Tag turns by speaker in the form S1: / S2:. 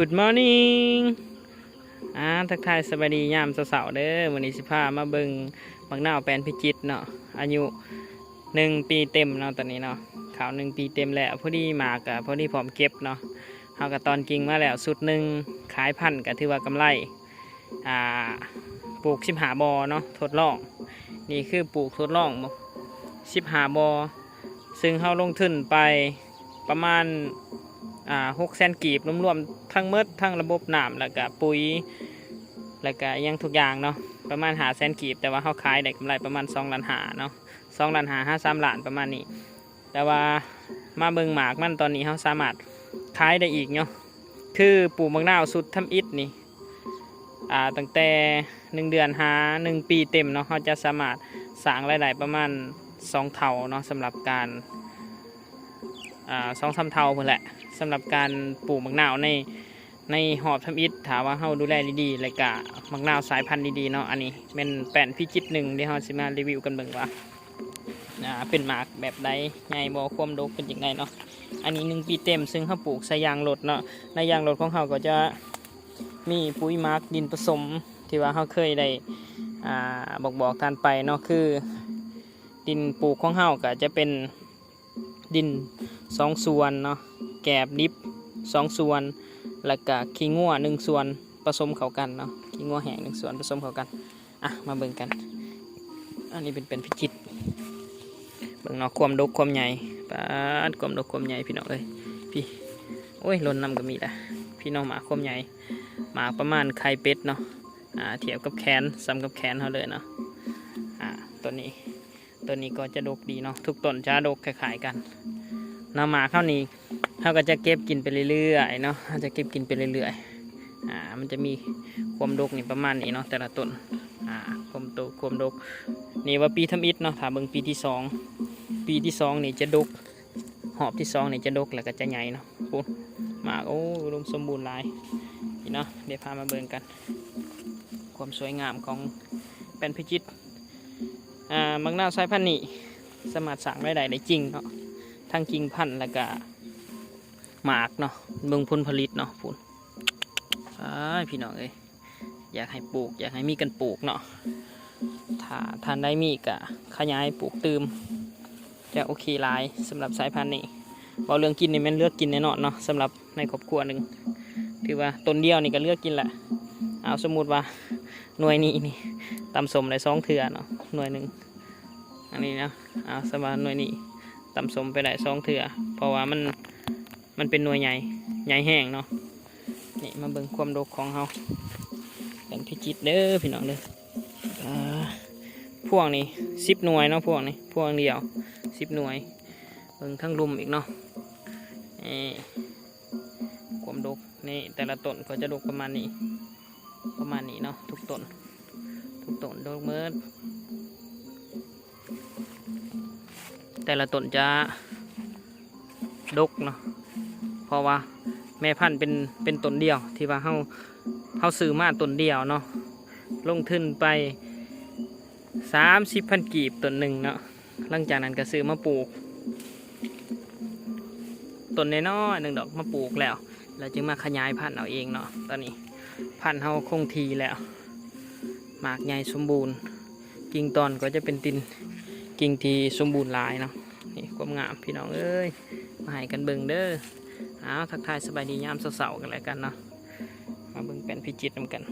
S1: Good morning อ่าทักทายสวัสดียามเสาร์ๆเด้อวันนี้สิพามาเบิ่งบักนาแปลนพิจิตรเนาะอายุหนึ่งปีเต็มเนาะตอนนี้เนาะขาวหนึ่งปีเต็มแล้วพอดีหมากอะพอดีพร้อมเก็บเนาะเอากับตอนกิ่งมาแล้วสุดหนึ่งขายพันธุ์ก็ถือว่ากำไรอ่าปลูกสิบหาบอเนาะทดลอง นี่คือปลูกทดลองสิบหาบอซึ่งเขาลงทุนไปประมาณ อ่าหกแสนกีบรวมๆทั้งเมดทั้งระบบน้ำแล้วก็ปุ๋ยแล้วก็ยังทุกอย่างเนาะประมาณหาแสนกีบ แต่ว่าเขาขายได้กำไรประมาณสองล้านหาเนาะสองล้านหาห้าสามล้านประมาณนี้ แต่ว่ามาเบิงหมากมันตอนนี้เขาสามารถขายได้อีกเนาะคือปลูกมะนาวสุดทำอิฐนี่อ่าตั้งแต่หนึ่งเดือนหาหนึ่งปีเต็มเนาะเขาจะสามารถสร้างรายได้ประมาณสองเท่าเนาะสำหรับการ สองสามเท่าเพื่อแหละสำหรับการปลูกมะนาวในในหอบทำอิฐถามว่าเฮาดูแลดีๆแล้วก็มักนาวสายพันธุ์ดีๆเนาะอันนี้เป็นแป้นพิจิตหนึ่งที่เฮาสิมารีวิวกันเบิ่งว่าอ่าเป็นหมากแบบใดใหญ่บ่ความดกเป็นยังไงเนาะอันนี้หนึ่งปีเต็มซึ่งเฮาปลูกใส่ยางรถเนาะในยางรถของเฮาก็จะมีปุ๋ยหมักดินผสมที่ว่าเฮาเคยได้อ่าบอกบอกๆกันไปเนาะคือ ดินปลูกของเฮาก็จะเป็น ดินสองส่วนเนาะแกบดิบสองส่วน แล้วก็ขี้งัวหนึ่งส่วนผสมเข้ากันเนาะขี้งัวแห้งหนึ่งส่วนผสมเข้ากันอะมาเบิ่งกัน อันนี้เป็นเป็นพิจิตรเบิ่งเนาะความดกความใหญ่ปาดความดกความใหญ่พี่น้องเอ้ยพี่โอ้ยหล่นน้ำก็มีละพี่น้องหมาความใหญ่หมาประมาณไข่เป็ดเนาะอ่าเทียบกับแขนซ้ำกับแขนเขาเลยเนาะอ่าตัวนี้ ตัวนี้ก็จะดกดีเนาะทุกต้นจะดกคล้ายๆกันนำมาเข้านี้เขาก็จะเก็บกินไปเรื่อยๆเนาะาจะเก็บกินไปเรื่อยๆอ่ามันจะมีความดกนี่ประมาณนี้เนาะแต่ละต้นอ่าความโตความดกนี่ว่าปีทำอิฐเนาะถ้าเบิ่งปีที่สองปีที่สองนี่จะดกหอบที่สองนี่จะดกแล้วก็จะใหญ่เนาะปุ๊บมากโอ้อุดมสมบูรณ์หลายนี่เนาะเดี๋ยวพามาเบิ่งกัน ความสวยงามของแป้นพิจิตร อ่ามังนาวสายพันธุ์นี้สามารถสั่งได้ได้ได้จริงเนาะทั้งกิ่งพันธุ์แล้วก็หมากเนาะเบิ่งผลผลิตเนาะพูนอ้ายพี่น้องเอ้ยอยากให้ปลูก อยากให้มีกันปลูกเนาะถ้าทานได้มีกะขยายปลูกตืมจะโอเคหลายสำหรับสายพันธุ์นี้บอเรื่องกินนี่แมันเลือกกินแน่นอนเนาะสำหรับในครอบครัวหนึ่งถือว่าต้นเดียวนี่ก็เลือกกินแหละเอาสมมุติว่าหน่วยนี้นี่ ตำสมได้สองเถื่อเนาะหน่วยหนึ่งอันนี้นะเอาสมมติหน่วยนี้ตำสมไปได้สองเถื่อเพราะว่ามันมันเป็นหน่วยใหญ่ใหญ่แห้งเนาะนี่มาเบิ่งความดกของเขาเป็นพิจิตเด้อพี่น้องเด้อพวกนี้สิบหน่วยเนาะพวกนี้พวกเดียวสิบหน่วยเบิ่งทั้งรุมอีกเนาะนี่ความดกนี่แต่ละต้นก็จะดกประมาณนี้ ประมาณนี้เนาะทุกต้น ต้นดกเมื่อแต่ละต้นจะดกเนาะเพราะว่าแม่พันธุ์เป็นเป็นต้นเดียวที่ว่าเฮาเฮาซื้อมาต้นเดียวเนาะลงทุนไปสามสิบพันกีบต้นหนึ่งเนาะหลังจากนั้นก็ซื้อมาปลูกต้นน้อยๆหนึ่งดอกมาปลูกแล้วแล้วจึงมาขยายพันธุ์เอาเองเนาะตอนนี้พันธุ์เฮาคงทีแล้ว หมากใหญ่สมบูรณ์ กิ่งตอนก็จะเป็นตินกิ่งที่สมบูรณ์หลายเนาะนี่ความงามพี่น้องเอ้ยมาให้กันเบิ่งเด้อเอาทักทายสบายดียามเสาๆกันแล้วกันเนาะมาเบิ่งเป็นพิจิตรนำกัน